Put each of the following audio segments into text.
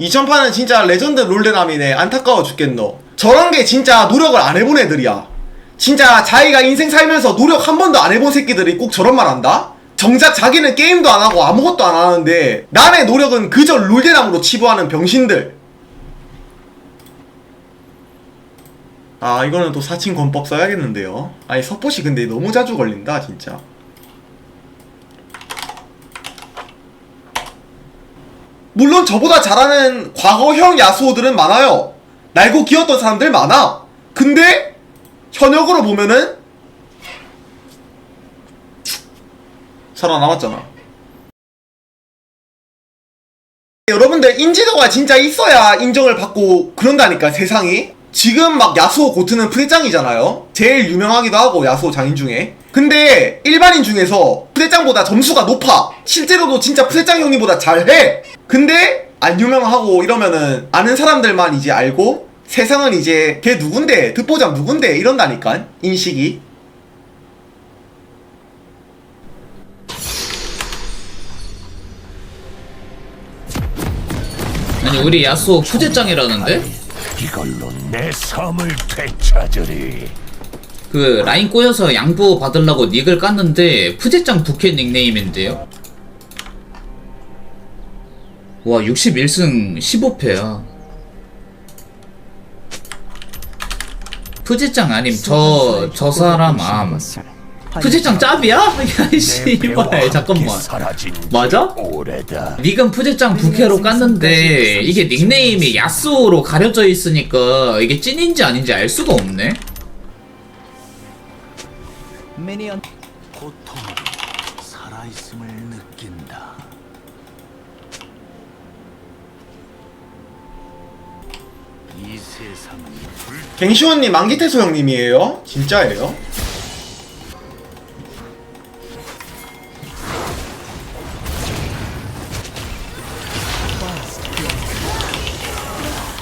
2000판은 진짜 레전드 롤드남이네. 안타까워 죽겠노. 저런 게 진짜 노력을 안 해본 애들이야. 진짜 자기가 인생 살면서 노력 한 번도 안 해본 새끼들이 꼭 저런 말 한다? 정작 자기는 게임도 안 하고 아무것도 안 하는데 남의 노력은 그저 롤드남으로 치부하는 병신들. 아 이거는 또 사칭 권법 써야겠는데요. 아니 서폿이 근데 너무 자주 걸린다 진짜 물론 저보다 잘하는 과거형 야수호들은 많아요. 날고 기었던 사람들 많아. 근데 현역으로 보면은 살아남았잖아. 여러분들 인지도가 진짜 있어야 인정을 받고 그런다니까 세상이. 지금 막 야수호 고트는 프레짱이잖아요. 제일 유명하기도 하고 야수호 장인 중에. 근데 일반인 중에서 프레짱보다 점수가 높아. 실제로도 진짜 프레짱 형님보다 잘해. 근데 안 유명하고 이러면은 아는 사람들만 이제 알고 세상은 이제 걔 누군데 듣보잡 누군데 이런다니까 인식이. 아니 우리 야수 푸제짱이라는데? 이걸로 내 섬을 되찾으리. 그 라인 꼬여서 양보 받으려고 닉을 깠는데 푸제짱 부캐 닉네임인데요? 와 61승 15패야 푸제짱 아님 저 저 사람 암 푸제짱 짭이야? 야이 씨발 잠깐만 사라진 지 맞아? 닉은 푸제짱 부캐로 깠는데 이게 닉네임이 야스오로 가려져 있으니까 이게 찐인지 아닌지 알 수가 없네 미니언 고통으로 살아있음을 느낀다. 이 세상은 불 갱시원님 만기태소 형님이에요? 진짜예요?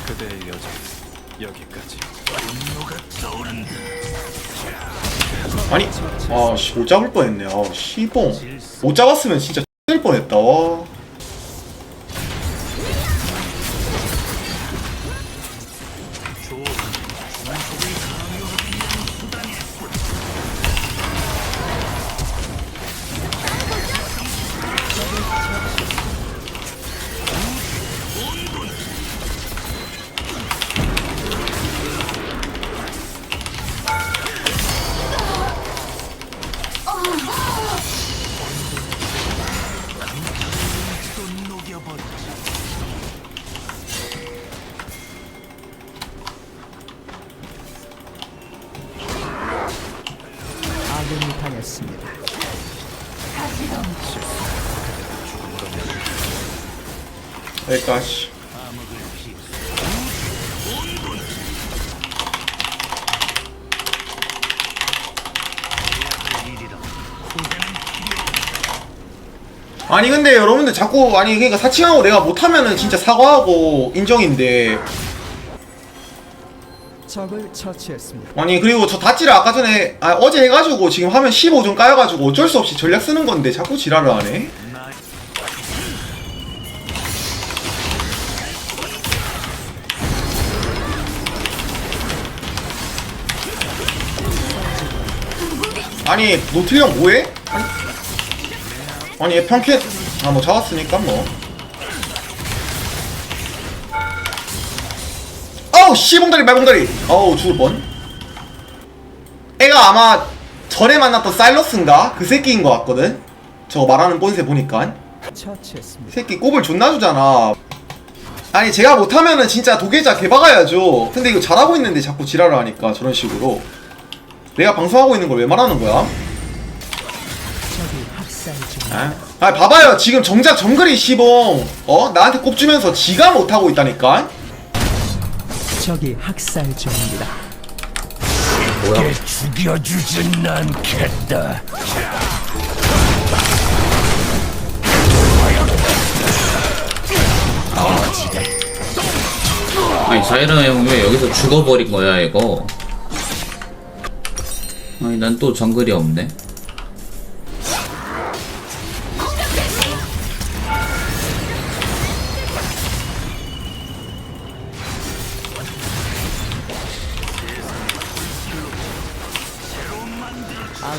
그대의 여정 여기까지. 아니 아씨 못 잡을 뻔했네 아 씨봉 못 잡았으면 진짜 될 뻔했다 와. 당했습니다. 여기까지 아니 근데 여러분들 자꾸 아니 그러니까 사칭하고 내가 못하면은 진짜 사과하고 인정인데 적을 처치했습니다. 아니 그리고 저 다찌를 아까 전에 아, 어제 해가지고 지금 화면 15점 까여가지고 어쩔 수 없이 전략 쓰는 건데 자꾸 지랄을 하네 아니 노틀형 뭐해? 아니, 아니 얘 평캔 아뭐 잡았으니까 뭐 어우 씨봉다리 말봉다리. 어우 죽을 뻔. 애가 아마 전에 만났던 사일러스인가? 그 새끼인 것 같거든. 저거 말하는 뻔세 보니까. 새끼 꼽을 존나 주잖아. 아니 제가 못하면은 진짜 도계자 개박아야죠. 근데 이거 잘하고 있는데 자꾸 지랄을 하니까 저런 식으로. 내가 방송하고 있는 걸 왜 말하는 거야? 아, 아 봐봐요. 지금 정작 정글이 시봉 어? 나한테 꼽주면서 지가 못하고 있다니까 적이 학살 중입니다. 게 죽여주진 않겠다. 아니 자이라 형왜 여기서 죽어버린 거야 이거 아니 난 또 정글이 없네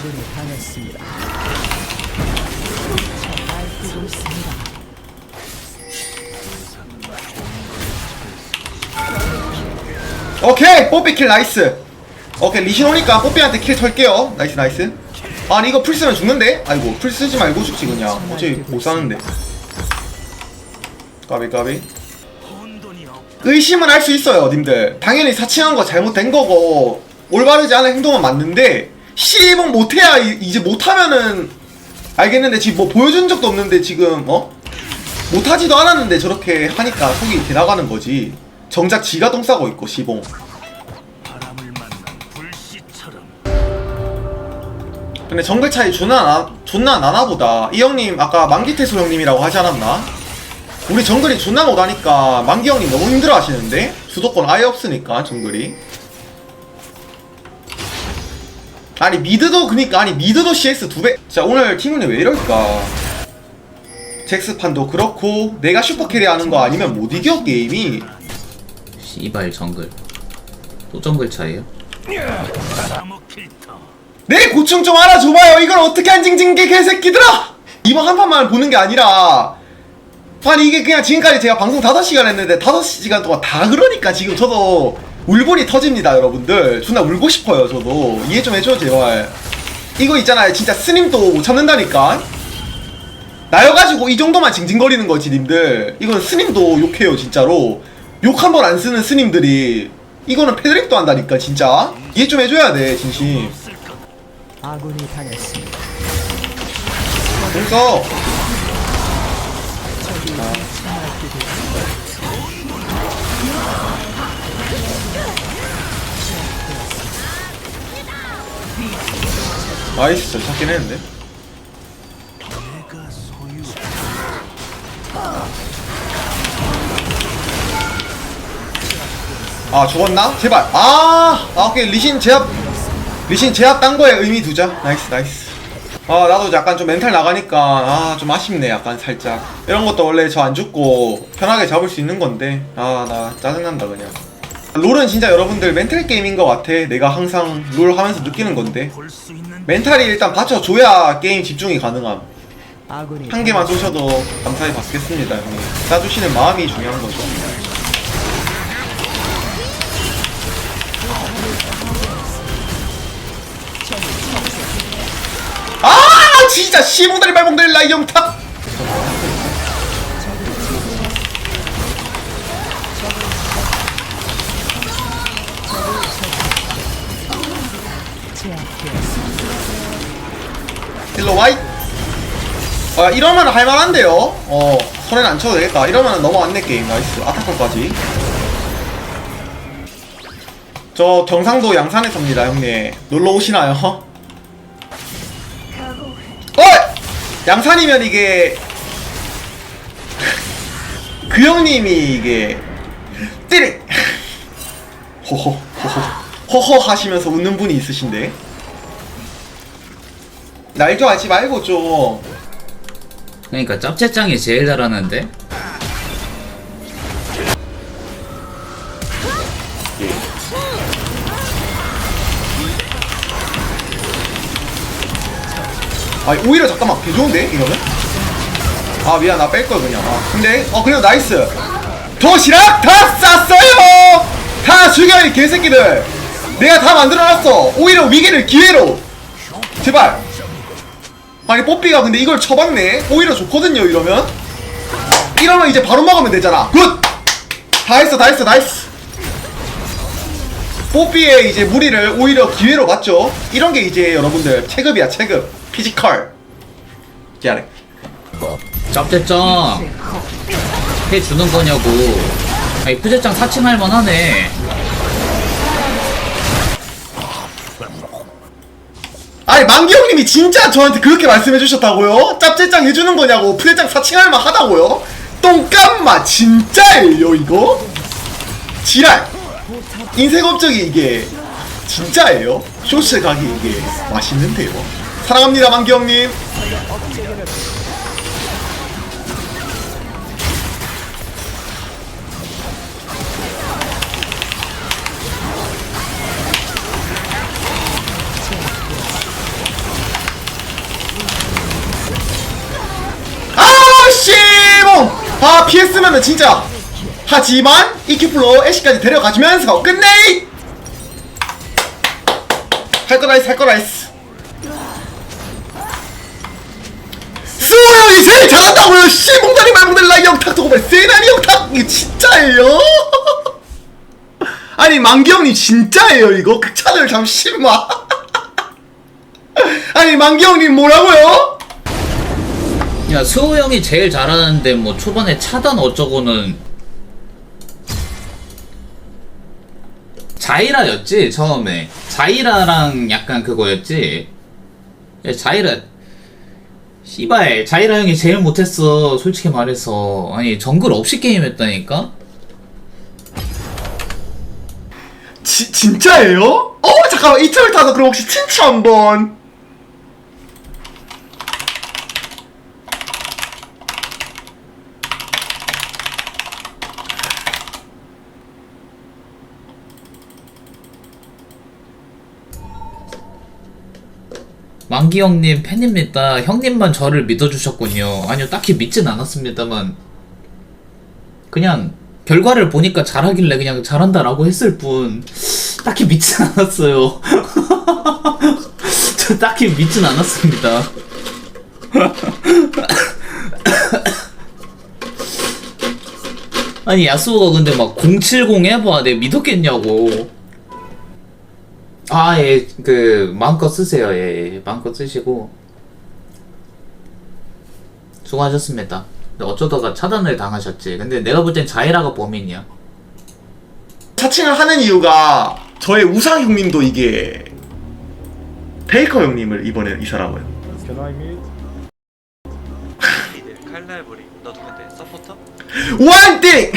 아군이 당했습니다. 오케이 뽀삐 킬 나이스 오케이 리신 오니까 뽀삐한테 킬 털게요 나이스 나이스 아니 이거 풀 쓰면 죽는데? 아이고 풀 쓰지 말고 죽지 그냥 어차피 못 사는데 까비 까비. 의심은 할 수 있어요 님들 당연히 사칭한 거 잘못된 거고 올바르지 않은 행동은 맞는데 시입은 못해야 이- 이제 못하면은 알겠는데 지금 뭐 보여준 적도 없는데 지금 어? 못하지도 않았는데 저렇게 하니까 속이 개나가는 거지. 정작 지가 똥 싸고 있고 시봉. 바람을 만난 불씨처럼. 근데 정글 차이 존나 나, 존나 나나 보다. 이 형님 아까 만기태소 형님이라고 하지 않았나? 우리 정글이 존나 못하니까 만기 형님 너무 힘들어 하시는데? 주도권 아예 없으니까 정글이 아니 미드도 그니까 아니 미드도 CS 두배 자 오늘 팀운이 왜 이럴까 잭스판도 그렇고 내가 슈퍼캐리 하는 거 아니면 못 이겨 게임이 씨발 정글 또 정글 차이에요? 내 고충 좀 알아 줘봐요. 이걸 어떻게 안 징징게 개새끼들아! 이번 한 판만 보는 게 아니라 아니 이게 그냥 지금까지 제가 방송 5시간 했는데 5시간 동안 다 그러니까 지금 저도 울분이 터집니다 여러분들. 존나 울고 싶어요 저도. 이해 좀 해줘 제발. 이거 있잖아요. 진짜 스님도 못 참는다니까. 나여가지고 이 정도만 징징거리는 거지 님들. 이건 스님도 욕해요 진짜로. 욕 한 번 안 쓰는 스님들이 이거는 패드립도 한다니까 진짜. 이해 좀 해줘야 돼 진심. 아군이 당했습니다. 그래서 나이스 잘 찾긴 했는데. 아 죽었나? 제발. 아, 아 오케이. 리신 제압 리신 제압 딴 거에 의미 두자. 나이스 나이스. 아 나도 약간 좀 멘탈 나가니까 아 좀 아쉽네 약간 살짝. 이런 것도 원래 저 안 죽고 편하게 잡을 수 있는 건데. 아 나 짜증난다 그냥. 롤은 진짜 여러분들 멘탈 게임인 것 같아. 내가 항상 롤 하면서 느끼는 건데 멘탈이 일단 받쳐줘야 게임 집중이 가능함. 한 개만 쏘셔도 감사히 받겠습니다 형님. 쏴주시는 마음이 중요한 거죠. 아 진짜 시봉다리 발봉다리 라이 영탁 힐러 와이. 아 이러면 할만한데요? 어 손해는 안 쳐도 되겠다. 이러면 넘어왔네 게임. 나이스. 아타커까지. 저 경상도 양산에 삽니다 형님. 놀러 오시나요? 어이! 양산이면 이게 그 형님이 이게 띠리 호호 호호. 호호 하시면서 웃는 분이 있으신데 날 좋아하지 말고 좀. 그러니까 짭채짱이 제일 잘하는데? 아 오히려 잠깐만 개 좋은데 이러면? 아 미안 나 뺄 걸 그냥. 아 근데 어 그냥 나이스. 도시락 다 쌌어요! 다 죽여 이 개새끼들. 내가 다 만들어놨어. 오히려 위기를 기회로. 제발 아니 뽀삐가 근데 이걸 쳐박네? 오히려 좋거든요 이러면. 이러면 이제 바로 먹으면 되잖아. 굿 다 했어 다 했어 나이스 뽀삐의 이제 무리를 오히려 기회로 봤죠? 이런 게 이제 여러분들 체급이야 체급. 피지컬. 기아래. 짭채짱 해주는 거냐고. 아니 푸제짱 사칭할 만하네 아니 만기 형님이 진짜 저한테 그렇게 말씀해 주셨다고요? 짭짤짱 해주는 거냐고 푸대짱 사칭할 만 하다고요? 똥깜마 진짜예요 이거? 지랄 인쇄검적이 이게 진짜예요? 쇼스 가게 이게 맛있는데요 사랑합니다 만기 형님 다 피했으면은 진짜. 하지만 이키플로 애쉬까지 데려가주면서 끝내 할거 라이스 할거 라이스. 수호 형이 제일 잘한다고요! 씨 몽다리 말몽다리 라이 영탁 저거 봐 세나리 영탁! 이거 진짜예요? 아니 만기 형님 진짜예요 이거? 극찬을 잠시만. 아니 만기 형님 뭐라고요? 야 수호 형이 제일 잘하는데 뭐 초반에 차단 어쩌고는 자이라였지 처음에. 자이라랑 약간 그거였지. 야, 자이라. 씨발 자이라 형이 제일 못했어 솔직히 말해서. 아니 정글 없이 게임했다니까? 지, 진짜예요? 어 잠깐만 이틀 타서 그럼 혹시 친추 한번 만기 형님 팬입니다. 형님만 저를 믿어주셨군요. 아니요 딱히 믿진 않았습니다만. 그냥 결과를 보니까 잘하길래 그냥 잘한다라고 했을 뿐 딱히 믿진 않았어요. 저 딱히 믿진 않았습니다. 아니 야수가 근데 막 070 해봐 내 믿었겠냐고 아, 예, 그, 마음껏 쓰세요, 예, 예. 마음껏 쓰시고. 수고하셨습니다. 근데 어쩌다가 차단을 당하셨지. 근데 내가 볼 땐 자이라가 범인이야. 차칭을 하는 이유가 저의 우상 형님도 이게 페이커 형님을 이번에 이 사람은 칼날부리 너 누군데? 서포터? 원띵